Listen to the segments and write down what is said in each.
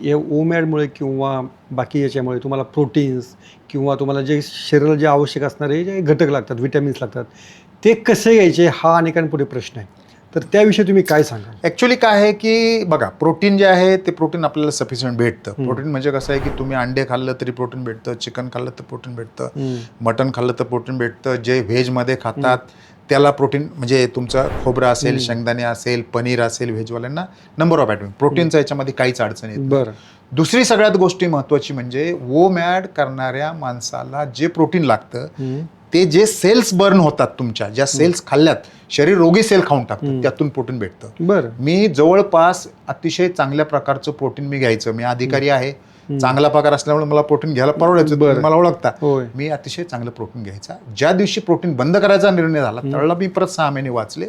या ओमॅडमुळे किंवा बाकी याच्यामुळे तुम्हाला प्रोटीन्स किंवा तुम्हाला जे शरीराला जे आवश्यक असणारे जे घटक लागतात विटॅमिन्स लागतात ते कसे घ्यायचे हा अनेकांपुढे प्रश्न आहे. तर त्याविषयी तुम्ही काय सांगाल? ॲक्च्युली काय आहे की बघा प्रोटीन जे आहे ते प्रोटीन आपल्याला सफिशियंट भेटतं. प्रोटीन म्हणजे कसं आहे की तुम्ही अंडे खाल्लं तरी प्रोटीन भेटतं चिकन खाल्लं तर प्रोटीन भेटतं मटन खाल्लं तर प्रोटीन भेटतं जे व्हेजमध्ये खातात त्याला प्रोटीन म्हणजे तुमचं खोबरं असेल शेंगदाणे असेल पनीर असेल व्हेजवाल्यांना नंबर ऑफ ॲटम प्रोटीनचं याच्यामध्ये काहीच अडचण येत बरं. दुसरी सगळ्यात गोष्टी महत्त्वाची म्हणजे वो मॅड करणाऱ्या माणसाला जे प्रोटीन लागतं. ते जे सेल्स बर्न होतात तुमच्या ज्या सेल्स खाल्ल्यात शरीर रोगी सेल खाऊन टाकतात त्यातून प्रोटीन भेटतं. बरं. मी जवळपास अतिशय चांगल्या प्रकारचं प्रोटीन मी घ्यायचं. मी अधिकारी आहे. चांगला पगार असल्यामुळे मला प्रोटीन घ्यायला परवडायचं. मला ओळखता. मी अतिशय चांगलं प्रोटीन घ्यायचा. ज्या दिवशी प्रोटीन बंद करायचा निर्णय झाला त्यावेळेला मी परत सहा महिने वाचले.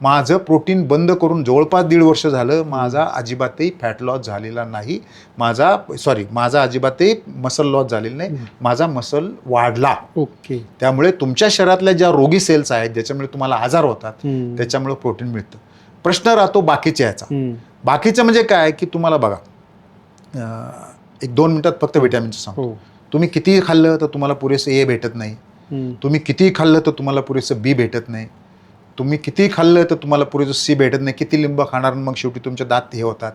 माझं प्रोटीन बंद करून जवळपास दीड वर्ष झालं. माझा अजिबातही फॅट लॉस झालेला नाही. माझा सॉरी माझा अजिबातही मसल लॉस झालेला नाही. माझा मसल वाढला. ओके. त्यामुळे तुमच्या शरीरातल्या ज्या रोगी सेल्स आहेत ज्याच्यामुळे तुम्हाला आजार होतात. त्याच्यामुळे प्रोटीन मिळतं. प्रश्न राहतो बाकीच्या याचा. बाकीचं म्हणजे काय? की तुम्हाला बघा एक दोन मिनिटात फक्त विटॅमिनचं सांगतो. हो. तुम्ही कितीही खाल्लं तर तुम्हाला पुरेसं ए भेटत नाही. तुम्ही कितीही खाल्लं तर तुम्हाला पुरेसं बी भेटत नाही. तुम्ही कितीही खाल्लं तर तुम्हाला पुरेसं सी भेटत नाही. किती लिंब खाणार मग शेवटी तुमचे दात हे होतात.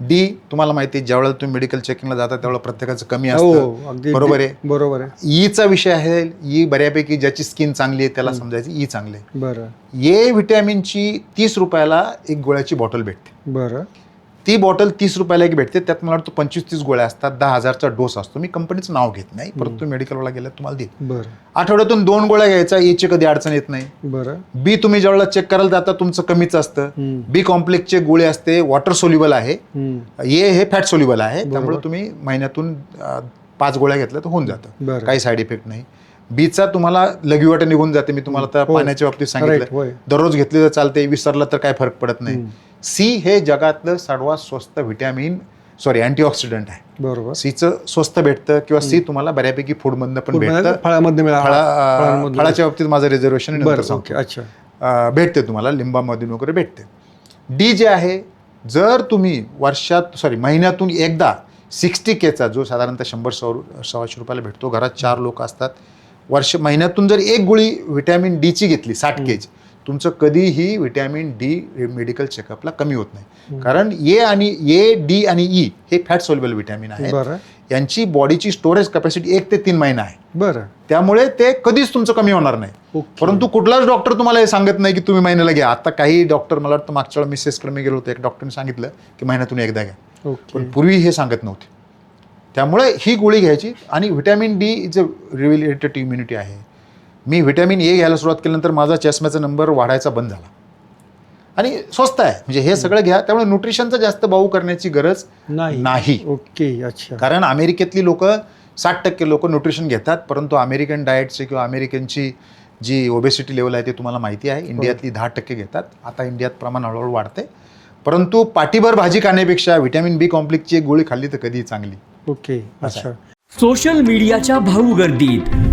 डी तुम्हाला माहिती आहे ज्यावेळेला तुम्ही मेडिकल चेकिंगला जाता त्यावेळेला प्रत्येकाचं कमी असतं. हो अगदी. बरोबर आहे? बरोबर आहे. ईचा विषय आहे ई बऱ्यापैकी ज्याची स्किन चांगली आहे त्याला समजायचं ई चांगले बरं. ए व्हिटॅमिनची तीस रुपयाला एक गोळ्याची बॉटल भेटते. बरं. ती बॉटल तीस रुपयाला एक भेटते. त्यात मला वाटतं पंचवीस तीस गोळ्या असतात. दहा हजारचा डोस असतो. मी कंपनीचं नाव घेत नाही. परंतु तुम्ही मेडिकलवाला गेल्यावर तुम्हाला बरं. आठवड्यातून दोन गोळ्या घ्यायचा. एची कधी अडचण येत नाही. बरं. बी तुम्ही ज्यावेळेला चेक करायला जाता तुमचं कमीच असतं. बी कॉम्प्लेक्सचे गोळे असते. वॉटर सोल्युबल आहे. ए हे फॅट सोल्युबल आहे. त्यामुळे तुम्ही महिन्यातून पाच गोळ्या घेतल्या तर होऊन जातं. काही साईड इफेक्ट नाही. बीचा तुम्हाला लघवीवाट निघून जाते. मी तुम्हाला हो. पाण्याच्या बाबतीत सांगितलं. दररोज घेतली तर चालते. विसरलं तर काय फरक पडत नाही. सी हे जगातलं सर्वात स्वस्त व्हिटॅमिन सॉरी अँटीऑक्सिडंट आहे. बरोबर. सीचं स्वस्त भेटतं किंवा सी तुम्हाला बऱ्यापैकी फूडमधनं पण भेटतं. फळामध्ये फळाच्या बाबतीत माझं रिझर्वेशन अच्छा. भेटते तुम्हाला लिंबामधून वगैरे भेटते. डी जे आहे जर तुम्ही वर्षात सॉरी महिन्यातून एकदा सिक्स्टी केचा जो साधारणतः शंभर सौ सव्वाशे रुपयाला भेटतो घरात चार लोक असतात वर्ष महिन्यातून जर एक गोळी व्हिटॅमिन डीची घेतली साठ केज तुमचं कधीही व्हिटॅमिन डी मेडिकल चेकअपला कमी होत नाही. कारण ए आणि ए डी आणि ई हे फॅट सोल्युबल व्हिटॅमिन आहे बरं. यांची बॉडीची स्टोरेज कॅपॅसिटी एक ते तीन महिना आहे. बरं. त्यामुळे ते कधीच तुमचं कमी होणार नाही. ओके. परंतु कुठलाच डॉक्टर तुम्हाला हे सांगत नाही की तुम्ही महिन्याला घ्या. आता काही डॉक्टर मला वाटतं मागच्या वेळेला मिसेसकडे मी गेलो होतो. एक डॉक्टरने सांगितलं की महिन्यातून एकदा घ्या. पण पूर्वी हे सांगत नव्हते. त्यामुळे ही गोळी घ्यायची आणि vitamin D is a related immunity आहे. मी व्हिटॅमिन ए घ्यायला सुरुवात केल्यानंतर माझा चष्म्याचा नंबर वाढायचा बंद झाला. आणि स्वस्त आहे. म्हणजे हे सगळं घ्या. त्यामुळे न्यूट्रिशनचा जास्त बाऊ करण्याची गरज नाही. नाही. ओके अच्छा. कारण अमेरिकेतली लोक साठ टक्के लोक न्यूट्रिशन घेतात. परंतु अमेरिकन डाएटचे किंवा अमेरिकनची जी ओबेसिटी लेवल आहे ते तुम्हाला माहिती आहे. इंडियातली दहा टक्के घेतात. आता इंडियात प्रमाण हळूहळू वाढते परंतु पाठीभर भाजी खाण्यापेक्षा व्हिटॅमिन बी कॉम्प्लेक्सची एक गोळी खाल्ली तर कधीही चांगली. ओके अच्छा. सोशल मीडियाच्या भाऊ गर्दीत.